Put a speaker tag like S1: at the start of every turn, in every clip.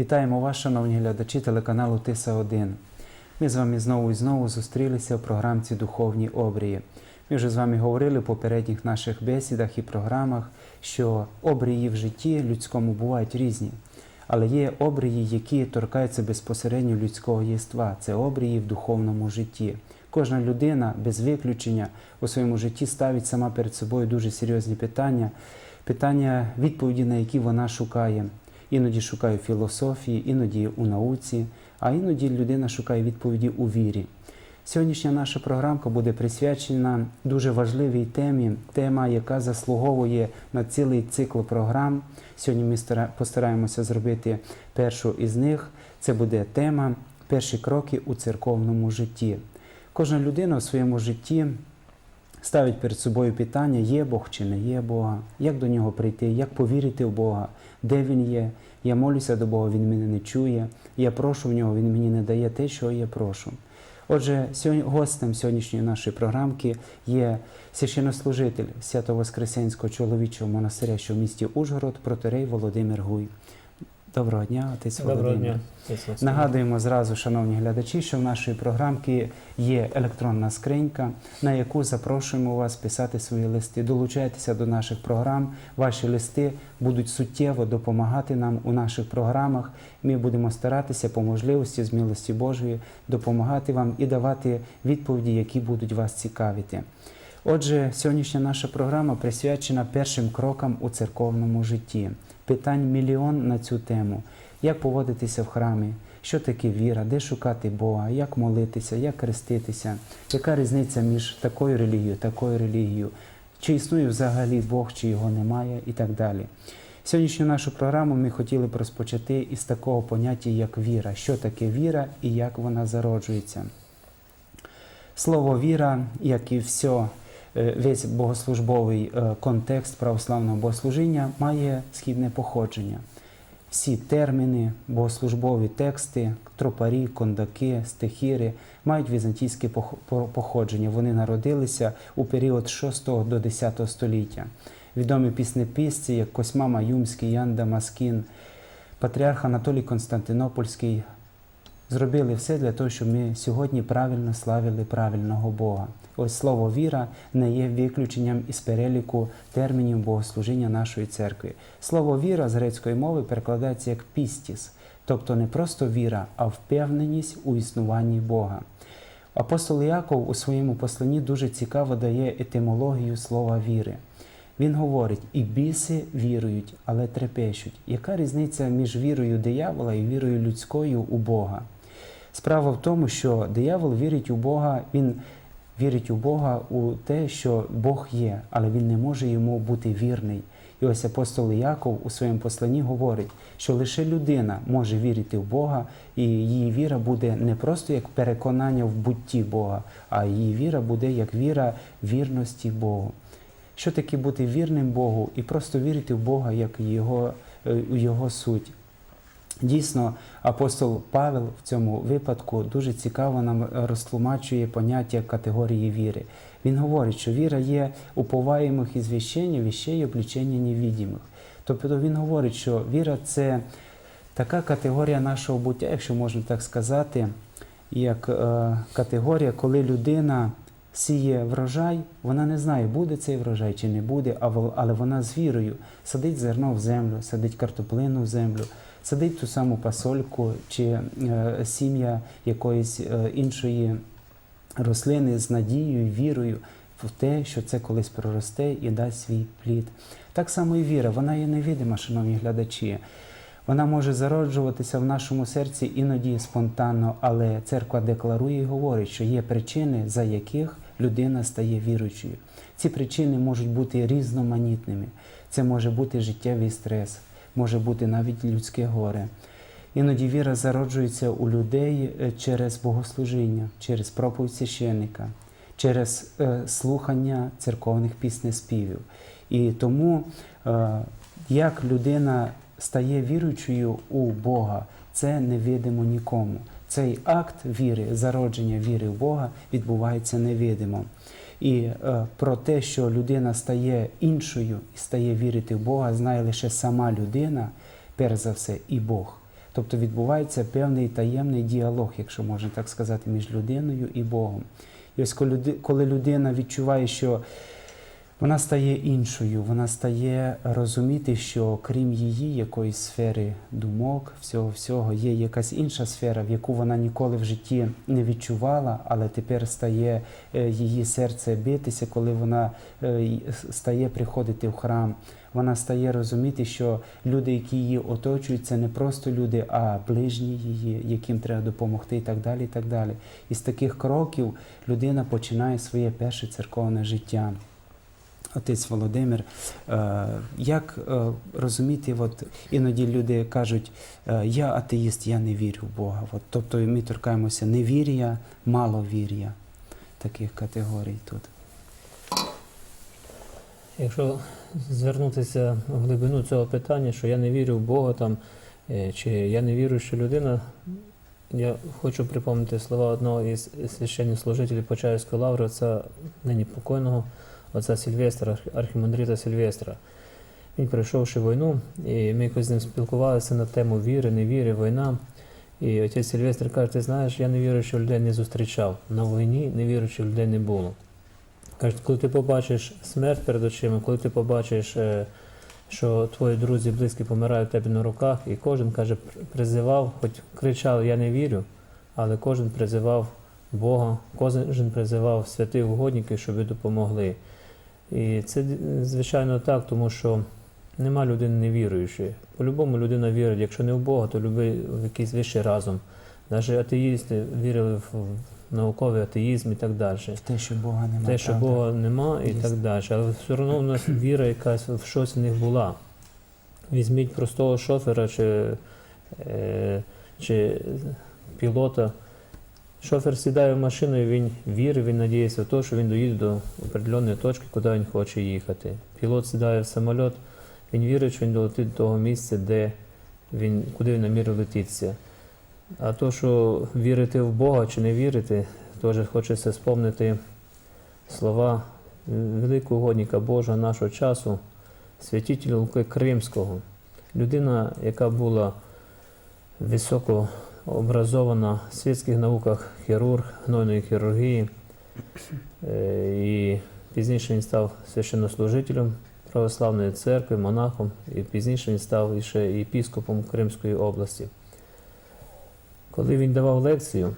S1: Вітаємо вас, шановні глядачі телеканалу Тиса 1 Ми з вами знову і знову зустрілися в програмці Духовні обрії. Ми вже з вами говорили в попередніх наших бесідах і програмах, що обрії в житті людському бувають різні. Але є обрії, які торкаються безпосередньо людського єства. Це обрії в духовному житті. Кожна людина без виключення у своєму житті ставить сама перед собою дуже серйозні питання, питання, відповіді на які вона шукає. Іноді шукає в філософії, іноді у науці, а іноді людина шукає відповіді у вірі. Сьогоднішня наша програмка буде присвячена дуже важливій темі, тема, яка заслуговує на цілий цикл програм. Сьогодні ми постараємося зробити першу із них. Це буде тема Перші кроки у церковному житті. Кожна людина у своєму житті ставить перед собою питання, є Бог чи не є Бога, як до нього прийти, як повірити в Бога, де Він є. Я молюся до Бога, Він мене не чує. Я прошу в нього, Він мені не дає те, що я прошу. Отже, сьогодні гостем сьогоднішньої нашої програмки є священнослужитель Свято-Воскресенського чоловічого монастиря, що в місті Ужгород, протерей Володимир Гуй. Доброго дня, отець
S2: Доброго
S1: Володимир.
S2: дня.
S1: Нагадуємо зразу, шановні глядачі, що в нашої програмки є електронна скринька, на яку запрошуємо вас писати свої листи. Долучайтеся до наших програм. Ваші листи будуть суттєво допомагати нам у наших програмах. Ми будемо старатися по можливості з милості Божої допомагати вам і давати відповіді, які будуть вас цікавити. Отже, сьогоднішня наша програма присвячена першим крокам у церковному житті. Питань мільйон на цю тему. Як поводитися в храмі, що таке віра, де шукати Бога, як молитися, як хреститися, яка різниця між такою релігією, такою релігією, чи існує взагалі Бог, чи його немає, і так далі. Сьогоднішню нашу програму ми хотіли б розпочати із такого поняття, як віра. Що таке віра і як вона зароджується. Слово віра, як і все, весь богослужбовий е, контекст православного богослужіння, має східне походження. Всі терміни, богослужбові тексти, тропарі, кондаки, стихіри мають візантійське походження. Вони народилися у період 6 до 10 століття. Відомі піснеписці, як Косьма Маюмський, Ян Дамаскін, патріарх Анатолій Константинопольський зробили все для того, щоб ми сьогодні правильно славили правильного Бога. Ось слово віра не є виключенням із переліку термінів богослужіння нашої церкви. Слово віра з грецької мови перекладається як пістіс, тобто не просто віра, а впевненість у існуванні Бога. Апостол Яков у своєму посланні дуже цікаво дає етимологію слова віри. Він говорить, і біси вірують, але трепещуть. Яка різниця між вірою диявола і вірою людською у Бога? Справа в тому, що диявол вірить у Бога, він вірить у Бога у те, що Бог є, але він не може йому бути вірний. І ось апостол Яков у своєму посланні говорить, що лише людина може вірити в Бога, і її віра буде не просто як переконання в бутті Бога, а її віра буде як віра вірності Богу. Що таке бути вірним Богу і просто вірити в Бога як його, е, Його суть? Дійсно, апостол Павел в цьому випадку дуже цікаво нам розтлумачує поняття категорії віри. Він говорить, що віра є уповаємих і звіщення, віщей облічення невідімих. Тобто він говорить, що віра це така категорія нашого буття, якщо можна так сказати, як е, категорія, коли людина сіє врожай, вона не знає, буде цей врожай чи не буде, але вона з вірою садить зерно в землю, садить картоплину в землю, садить ту саму пасольку чи е, сім'я якоїсь е, іншої рослини з надією, вірою в те, що це колись проросте і дасть свій плід. Так само і віра, вона є невидима, шановні глядачі. Вона може зароджуватися в нашому серці іноді спонтанно, але церква декларує і говорить, що є причини, за яких людина стає віруючою. Ці причини можуть бути різноманітними. Це може бути життєвий стрес, може бути навіть людське горе. Іноді віра зароджується у людей е, через богослужіння, через проповідь священника, через е, слухання церковних піснеспівів. І тому, е, як людина стає віруючою у Бога, це невидимо нікому. Цей акт віри, зародження віри в Бога відбувається невидимо. І е, про те, що людина стає іншою і стає вірити в Бога, знає лише сама людина, перш за все, і Бог. Тобто відбувається певний таємний діалог, якщо можна так сказати, між людиною і Богом. І ось коли коли людина відчуває, що вона стає іншою, вона стає розуміти, що крім її якоїсь сфери думок, всього всього, є якась інша сфера, в яку вона ніколи в житті не відчувала, але тепер стає е, її серце битися, коли вона е, стає приходити в храм. Вона стає розуміти, що люди, які її оточують, це не просто люди, а ближні її, яким треба допомогти, і так далі. І так далі. І з таких кроків людина починає своє перше церковне життя. Отець Володимир, е, як е, розуміти, от іноді люди кажуть, е, я атеїст, я не вірю в Бога. От, тобто ми торкаємося невір'я, маловір'я таких категорій тут.
S2: Якщо звернутися в глибину цього питання, що я не вірю в Бога там, чи я не вірю, що людина, я хочу припомнити слова одного із священнослужителів Почаївської лаври, отця нині покойного, отця Сильвестра, архімандрита Сильвестра. Він пройшовши війну, і ми якось з ним спілкувалися на тему віри, невіри, війна. І отець Сильвестр каже, ти знаєш, я не вірю, що людей не зустрічав. На війні не вірю, що людей не було. Каже, коли ти побачиш смерть перед очима, коли ти побачиш, е, що твої друзі близькі помирають у тебе на руках, і кожен каже, призивав, хоч кричав, я не вірю, але кожен призивав Бога, кожен призивав святих угодників, щоб ви допомогли. І це звичайно так, тому що нема людини невіруючої. По-любому людина вірить, якщо не в Бога, то любий в якийсь вищий разум. Навіть атеїсти вірили в в науковий атеїзм і так далі.
S1: Те, що Бога немає.
S2: Те, що Бога нема і
S1: Є.
S2: так далі. Але все одно в нас віра якась в щось в них була. Візьміть простого шофера чи, е, чи пілота. Шофер сідає в машину і він вірить, він надіється в те, що він доїде до определеної точки, куди він хоче їхати. Пілот сідає в самоліт, він вірить, що він долетить до того місця, де він, куди він намірив летітися. А то, що вірити в Бога чи не вірити, теж хочеться спомнити слова великого угодника Божого нашого часу, святителя Луки Кримського. Людина, яка була високо образована в світських науках, хірург, гнойної хірургії. Е, І пізніше він став священнослужителем православної церкви, монахом, і пізніше він став ще єпіскопом Кримської області. Коли він давав лекцію,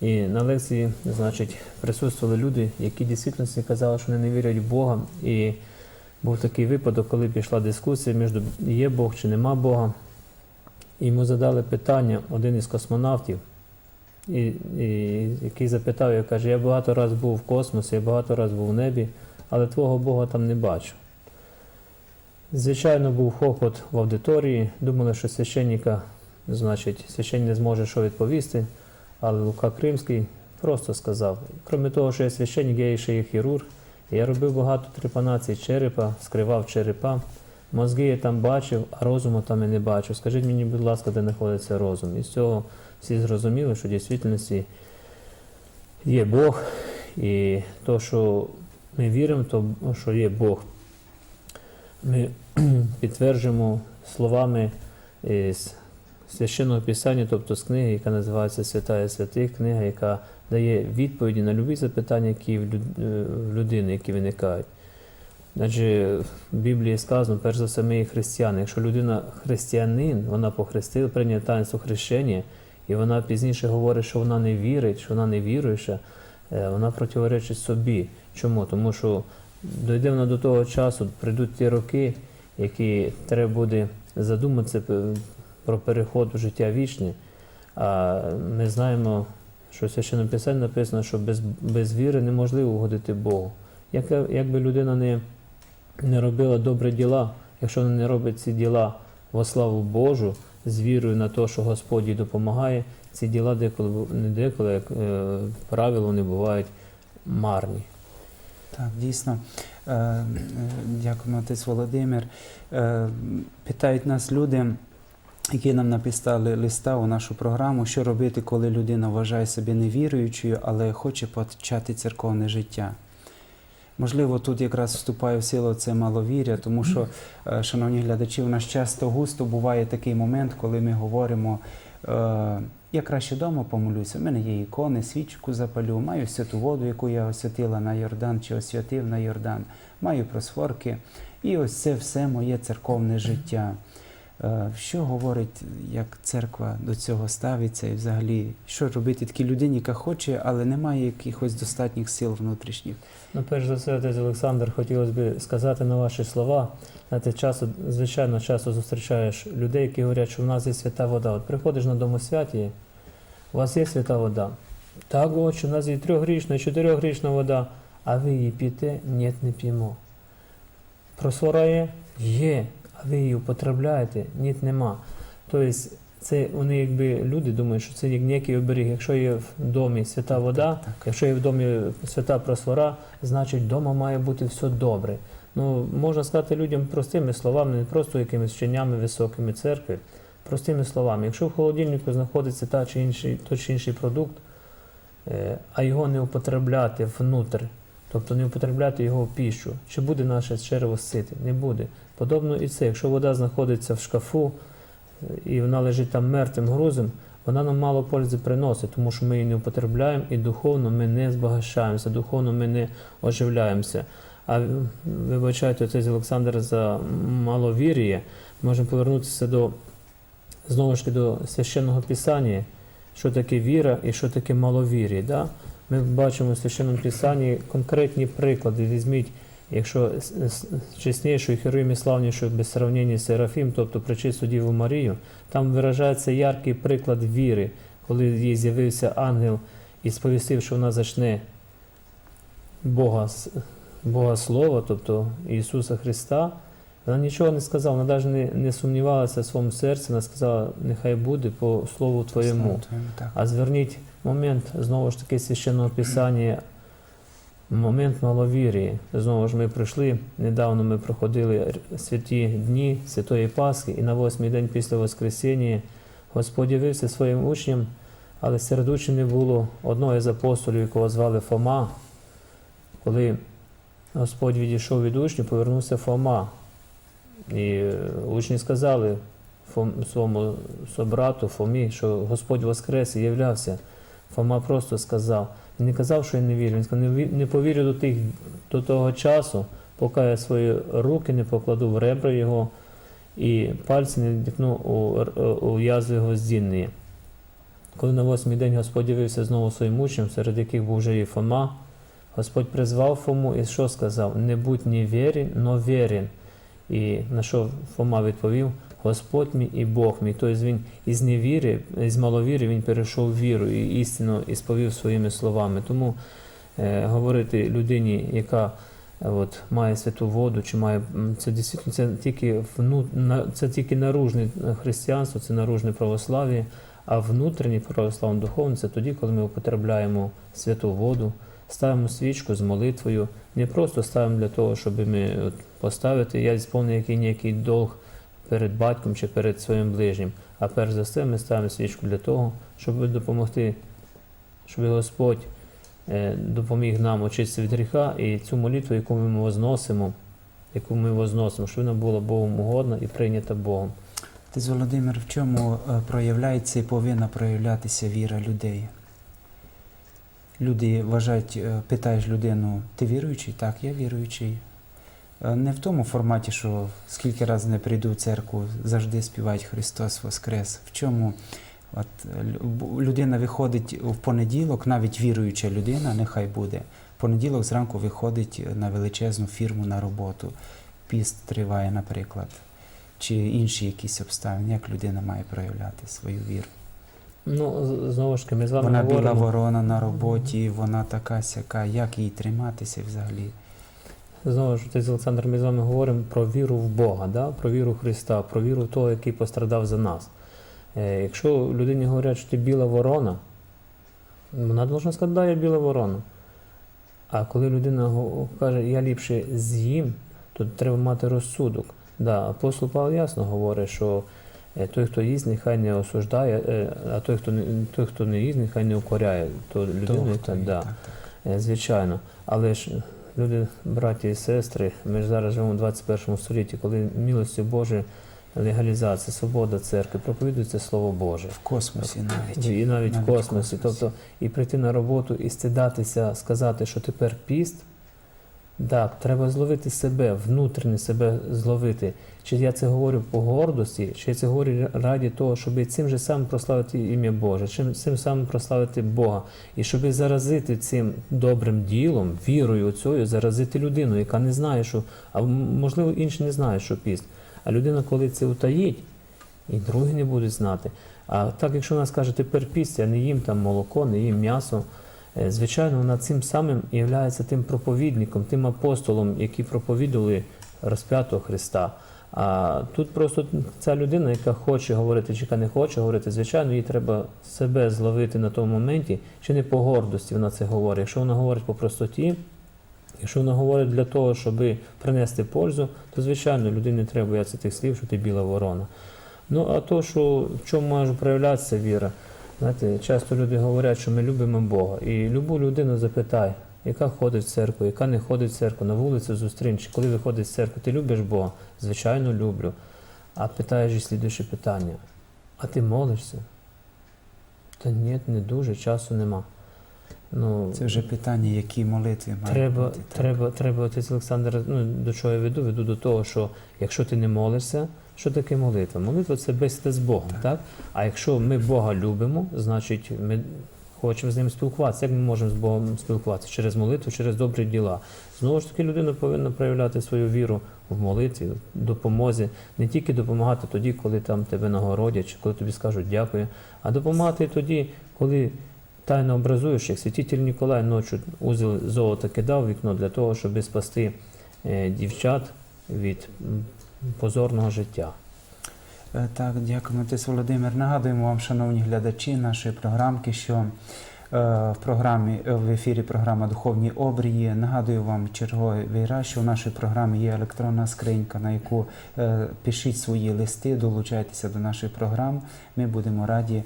S2: і на лекції, значить, присутствували люди, які дійсно казали, що вони не вірять в Бога. І був такий випадок, коли пішла дискусія між є Бог чи нема Бога. Йому задали питання один із космонавтів, і, і, який запитав, я каже, я багато разів був в космосі, я багато разів був в небі, але твого Бога там не бачу. Звичайно, був хохот в аудиторії, думали, що священника, значить, священник не зможе що відповісти. Але Лука Кримський просто сказав: крім того, що я священник, я ще є хірург, я робив багато трепанацій черепа, скривав черепа. Мозги я там бачив, а розуму там я не бачив. Скажіть мені, будь ласка, де знаходиться розум? І з цього всі зрозуміли, що в дійсності є Бог, і то, що ми віримо, то що є Бог. Ми підтверджуємо словами із священного писання, тобто з книги, яка називається Святая святих, книга, яка дає відповіді на любі запитання, які в е, в людини, які виникають. Адже в Біблії сказано, перш за все, ми є християни. Якщо людина християнин, вона похрестила, прийняла таїнство хрещення, і вона пізніше говорить, що вона не вірить, що вона не віруюча, е, вона противоречить собі. Чому? Тому що дойде вона до того часу, прийдуть ті роки, які треба буде задуматися е, про переход в життя вічне. А ми знаємо, що в священному написано, що без, без віри неможливо угодити Богу. Як, якби людина не, не робила добрі діла, якщо вона не робить ці діла во славу Божу, з вірою на те, що Господь їй допомагає, ці діла деколи не деколи, як е, правило, вони бувають марні.
S1: Так, дійсно. Е, е, Дякуємо, отець Володимир. Е, Питають нас люди, які нам написали листа у нашу програму, що робити, коли людина вважає себе невіруючою, але хоче почати церковне життя. Можливо, тут якраз вступає в силу це маловір'я, тому що, е, шановні глядачі, у нас часто густо буває такий момент, коли ми говоримо. е, Я краще вдома помолюся. У мене є ікони, свічку запалю, маю святу воду, яку я освятила на Йордан чи освятив на Йордан, маю просфорки. І ось це все моє церковне життя. Е, Що говорить, як церква до цього ставиться, і взагалі, що робити такій людині, яка хоче, але не має якихось достатніх сил внутрішніх?
S2: Ну, перш за все, отець Олександр, хотілося б сказати на ваші слова. Знаєте, часто, звичайно, часто зустрічаєш людей, які говорять, що в нас є свята вода. От приходиш на домосвяті, у вас є свята вода. Так, отче, у нас є трьохрічна, чотирьохрічна вода, а ви її п'єте? Ні, не п'ємо. Просвора є? Є. А ви її употребляєте? Ні, нема. Тобто, це вони якби люди думають, що це як ніякий оберіг. Якщо є в домі свята вода,
S1: Так.
S2: Якщо є в домі свята просвора, значить вдома має бути все добре. Ну, можна сказати людям простими словами, не просто якимись вченнями високими церкви, простими словами. Якщо в холодильнику знаходиться та чи інший, той чи інший продукт, е, а його не употребляти внутрь, тобто не употребляти його в піщу, чи буде наше черево сити? Не буде. Подобно і це, якщо вода знаходиться в шкафу і вона лежить там мертвим грузом, вона нам мало пользи приносить, тому що ми її не употребляємо і духовно ми не збагащаємося, духовно ми не оживляємося. А е, вибачайте, отець Олександр за маловір'я, можемо повернутися до знову ж таки до священного писання, що таке віра і що таке маловір'я. Да? Ми бачимо в священному писанні конкретні приклади. Візьміть, якщо чеснішою, героєм і славнішою без сравнення Серафім, тобто причисту Діву Марію, там виражається яркий приклад віри, коли їй з'явився ангел і сповістив, що вона зачне Бога, Бога Слова, тобто Ісуса Христа. Вона нічого не сказала, вона навіть не, не сумнівалася в своєму серці, вона сказала, нехай буде по слову Твоєму. А зверніть момент знову ж таки священного писання, момент маловір'я. Знову ж ми прийшли. Недавно ми проходили святі дні Святої Пасхи, і на восьмий день після Воскресіння Господь явився своїм учням, але серед учнів не було одного із апостолів, якого звали Фома. Коли Господь відійшов від учнів, повернувся Фома. І е, учні сказали своєму собрату Фомі, що Господь воскрес і являвся. Фома просто сказав. Він не казав, що він не вірить. Він сказав, не, повірю до, тих, до того часу, поки я свої руки не покладу в ребра його і пальці не вдікну у, р- у язви його здінні. Коли на восьмий день Господь явився знову своїм учням, серед яких був вже і Фома, Господь призвав Фому і що сказав? Не будь не вірен, но вірен. І на що Фома відповів? Господь мій і Бог мій. Тобто він із невіри, із маловіри він перейшов в віру і істину і сповів своїми словами. Тому е, говорити людині, яка е, от, має святу воду, чи має це дійсно це тільки вну, це тільки наружне християнство, це наружне православ'я, а внутрішнє православне духовне це тоді, коли ми употребляємо святу воду, ставимо свічку з молитвою, не просто ставимо для того, щоб ми от, поставити, я сповнив який ніякий долг перед батьком чи перед своїм ближнім. А перш за все ми ставимо свічку для того, щоб допомогти, щоб Господь е, допоміг нам очистити від гріха і цю молитву, яку ми возносимо, яку ми возносимо, щоб вона була Богом угодна і прийнята Богом.
S1: Ти, Володимир, в чому е, проявляється і повинна проявлятися віра людей? Люди вважають, е, питаєш людину, ти віруючий? Так, я віруючий. Е, Не в тому форматі, що скільки разів не прийду в церкву, завжди співають Христос Воскрес. В чому от, людина виходить в понеділок, навіть віруюча людина, нехай буде. В понеділок зранку виходить на величезну фірму на роботу. Піст триває, наприклад чи інші якісь обставини, як людина має проявляти свою віру.
S2: Ну, знову ж таки, ми з вами
S1: Вона біла ворона на роботі, вона така сяка, як їй триматися взагалі?
S2: Знову ж таки, Олександр, ми з вами говоримо про віру в Бога, да? про віру в Христа, про віру в того, який пострадав за нас. Е, якщо людині говорять, що ти біла ворона, вона повинна сказати, да, я біла ворона. А коли людина каже, я ліпше з'їм, то треба мати розсудок. Да, апостол Павло ясно говорить, що той, хто їсть, нехай не осуждає, е, а той, хто не, той, хто не їсть, нехай не укоряє ту людину. Да.
S1: так, так.
S2: Е, Звичайно, але ж люди, браті і сестри, ми ж зараз живемо в 21 столітті, коли милостю Божою легалізація, свобода церкви, проповідується Слово Боже.
S1: В космосі навіть.
S2: І навіть,
S1: Навіть
S2: в
S1: в
S2: космосі.
S1: космосі.
S2: Тобто і прийти на роботу і стидатися, сказати, що тепер піст. Да, треба зловити себе, внутрішньо себе зловити. Чи я це говорю по гордості, чи я це говорю раді того, щоб цим же самим прославити ім'я Боже, чим цим самим прославити Бога, і щоб заразити цим добрим ділом, вірою оцею, заразити людину, яка не знає, що, а можливо інші не знають, що піст. А людина, коли це утаїть, і другі не будуть знати. А так, якщо вона скаже, тепер піст, я не їм там молоко, не їм м'ясо, звичайно, вона цим самим є тим проповідником, тим апостолом, які проповідували розп'ятого Христа. А тут просто ця людина, яка хоче говорити, чи яка не хоче говорити, звичайно, їй треба себе зловити на тому моменті, чи не по гордості вона це говорить. Якщо вона говорить по простоті, якщо вона говорить для того, щоб принести пользу, то звичайно людині треба боятися тих слів, що ти біла ворона. Ну а то, що в чому може проявлятися віра, знаєте, часто люди говорять, що ми любимо Бога. І любу людину запитай, яка ходить в церкву, яка не ходить в церкву, на вулицю зустрінь, чи коли виходить з церкви, ти любиш Бога? Звичайно, люблю. А питаєш і слідуюче питання: а ти молишся? Та ні, не дуже, часу нема. Ну,
S1: Це вже питання, які молитви мають
S2: Треба,
S1: бути.
S2: треба, треба, отець Олександр, ну до чого я веду? Веду до того, що якщо ти не молишся, що таке молитва? Молитва це бесіда з Богом, так. А якщо ми Бога любимо, значить ми хочемо з ним спілкуватися. Як ми можемо з Богом спілкуватися? Через молитву, через добрі діла. Знову ж таки, людина повинна проявляти свою віру в молитві, в допомозі, не тільки допомагати тоді, коли там тебе нагородять, чи коли тобі скажуть дякую, а допомагати тоді, коли тайно образуєш, як святитель Ніколай ночі узел золота кидав в вікно для того, щоб спасти е, дівчат від позорного життя.
S1: Е, Так, дякуємо, отець Володимир. Нагадуємо вам, шановні глядачі нашої програмки, що е, в програмі е, в ефірі програма Духовні обрії. Нагадую вам черговий раз, що в нашій програмі є електронна скринька, на яку пишіть свої листи, долучайтеся до наших програм. Ми будемо раді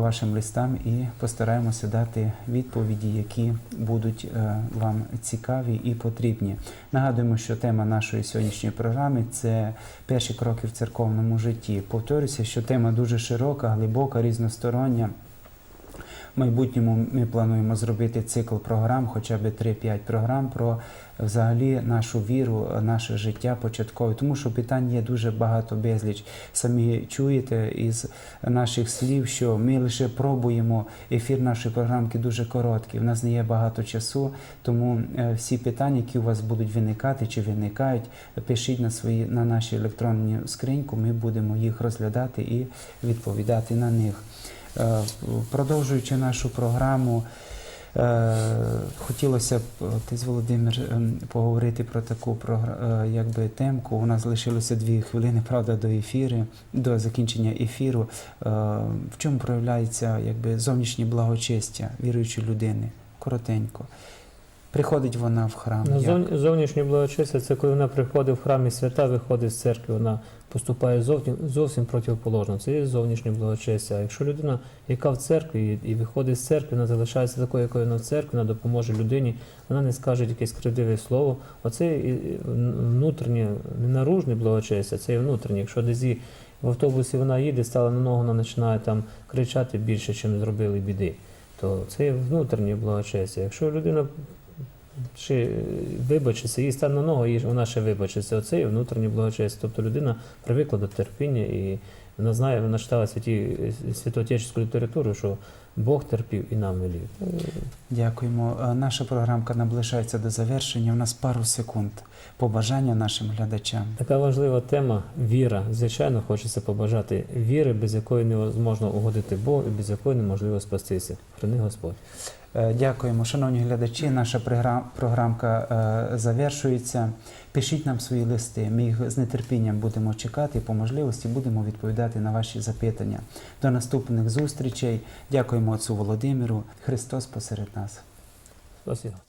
S1: вашим листам і постараємося дати відповіді, які будуть е, вам цікаві і потрібні. Нагадуємо, що тема нашої сьогоднішньої програми це перші кроки в церковному житті. Повторюся, що тема дуже широка, глибока, різностороння. В майбутньому ми плануємо зробити цикл програм, хоча б 3-5 програм про взагалі нашу віру, наше життя початкове, тому що питань є дуже багато безліч. Самі чуєте із наших слів, що ми лише пробуємо ефір нашої програмки дуже короткий. У нас не є багато часу, тому е, всі питання, які у вас будуть виникати чи виникають, пишіть на свої на наші електронні скриньку. Ми будемо їх розглядати і відповідати на них. Е, Продовжуючи нашу програму, е, хотілося б, ти Володимир, ем, поговорити про таку е, якби, темку. У нас лишилося дві хвилини, правда, до ефіру, до закінчення ефіру. Е, В чому проявляється якби, зовнішнє благочестя віруючої людини? Коротенько. Приходить вона в храм.
S2: Ну,
S1: як?
S2: Зовнішнє благочестя це коли вона приходить в храм і свята, виходить з церкви, вона поступає зовсім, зовсім противоположно. Це є зовнішнє благочестя. А якщо людина, яка в церкві і, і виходить з церкви, вона залишається такою, якою вона в церкві, вона допоможе людині, вона не скаже якесь кривдиве слово. Оце і- і внутрішнє, не наружне благочестя, це є внутрішнє. Якщо десь і в автобусі вона їде, стала на ногу, вона починає там кричати більше, ніж зробили біди, то це є внутрішнє благочестя. Якщо людина ще вибачиться, їй стане на ногу, і вона ще вибачиться. Оце є внутрішнє благочесть. Тобто людина привикла до терпіння і вона знає, вона читала святі святоотечеську літературу, що Бог терпів і нам велів.
S1: Дякуємо. Е, Наша програмка наближається до завершення. У нас пару секунд. Побажання нашим глядачам.
S2: Така важлива тема віра. Звичайно, хочеться побажати віри, без якої невозможно угодити Богу і без якої неможливо спастися. Храни Господь.
S1: Е, Дякуємо, шановні глядачі. Наша програмка е, завершується. Пишіть нам свої листи. Ми їх з нетерпінням будемо чекати і по можливості будемо відповідати на ваші запитання. До наступних зустрічей. Дякуємо отцу Володимиру. Христос посеред нас.
S2: Спасибо.